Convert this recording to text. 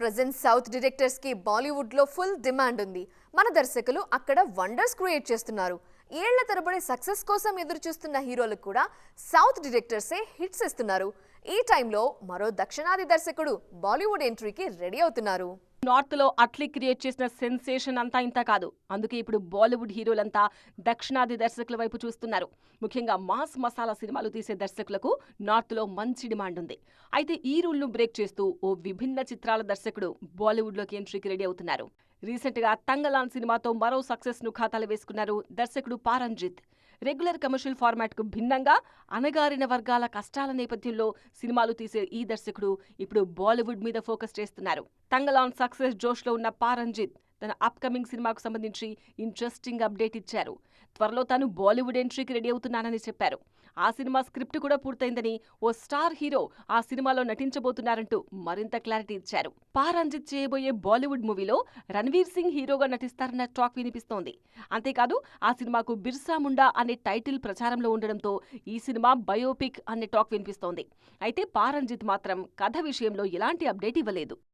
Present south డైరెక్టర్స్కి బాలీవుడ్లో full demand ఉంది. మన దర్శకులు అక్కడ వండర్స్ క్రియేట్ చేస్తున్నారు. ఏళ్ళ తరబడి సక్సెస్ కోసం ఎదురు చూస్తున్న హీరోలకు కూడా సౌత్ డైరెక్టర్సే హిట్స్ ఇస్తున్నారు. ఈ టైంలో మరో దక్షిణాది దర్శకుడు బాలీవుడ్ ఎంట్రీకి రెడీ అవుతున్నారు. నార్త్లో అట్లీ క్రియేట్ చేసిన సెన్సేషన్ అంతా ఇంత కాదు. అందుకే ఇప్పుడు బాలీవుడ్ హీరోలంతా దక్షిణాది దర్శకుల వైపు చూస్తున్నారు. ముఖ్యంగా మాస్ మసాలా సినిమాలు తీసే దర్శకులకు నార్త్లో మంచి డిమాండ్ ఉంది. అయితే ఈ రూల్ను బ్రేక్ చేస్తూ ఓ విభిన్న చిత్రాల దర్శకుడు బాలీవుడ్లోకి ఎంట్రీకి రెడీ అవుతున్నారు. రీసెంట్గా తంగలాన్ సినిమాతో మరో సక్సెస్ను ఖాతాలు వేసుకున్నారు దర్శకుడు పారంజిత్. రెగ్యులర్ కమర్షియల్ ఫార్మాట్కు భిన్నంగా అణగారిన వర్గాల కష్టాల నేపథ్యంలో సినిమాలు తీసే ఈ దర్శకుడు ఇప్పుడు బాలీవుడ్ మీద ఫోకస్ చేస్తున్నారు. తంగలాన్ సక్సెస్ జోష్లో ఉన్న పారంజిత్ తన అప్కమింగ్ సినిమాకు సంబంధించి ఇంట్రెస్టింగ్ అప్డేట్ ఇచ్చారు. త్వరలో తాను బాలీవుడ్ ఎంట్రీకి రెడీ అవుతున్నానని చెప్పారు. ఆ సినిమా స్క్రిప్ట్ కూడా పూర్తయిందని ఓ స్టార్ హీరో ఆ సినిమాలో నటించబోతున్నారంటూ మరింత క్లారిటీ ఇచ్చారు. పారంజిత్ చేయబోయే బాలీవుడ్ మూవీలో రణ్వీర్ సింగ్ హీరోగా నటిస్తారన్న టాక్ వినిపిస్తోంది. అంతేకాదు ఆ సినిమాకు బిర్సా ముండా అనే టైటిల్ ప్రచారంలో ఉండడంతో ఈ సినిమా బయోపిక్ అనే టాక్ వినిపిస్తోంది. అయితే పారంజిత్ మాత్రం కథ విషయంలో ఎలాంటి అప్డేట్ ఇవ్వలేదు.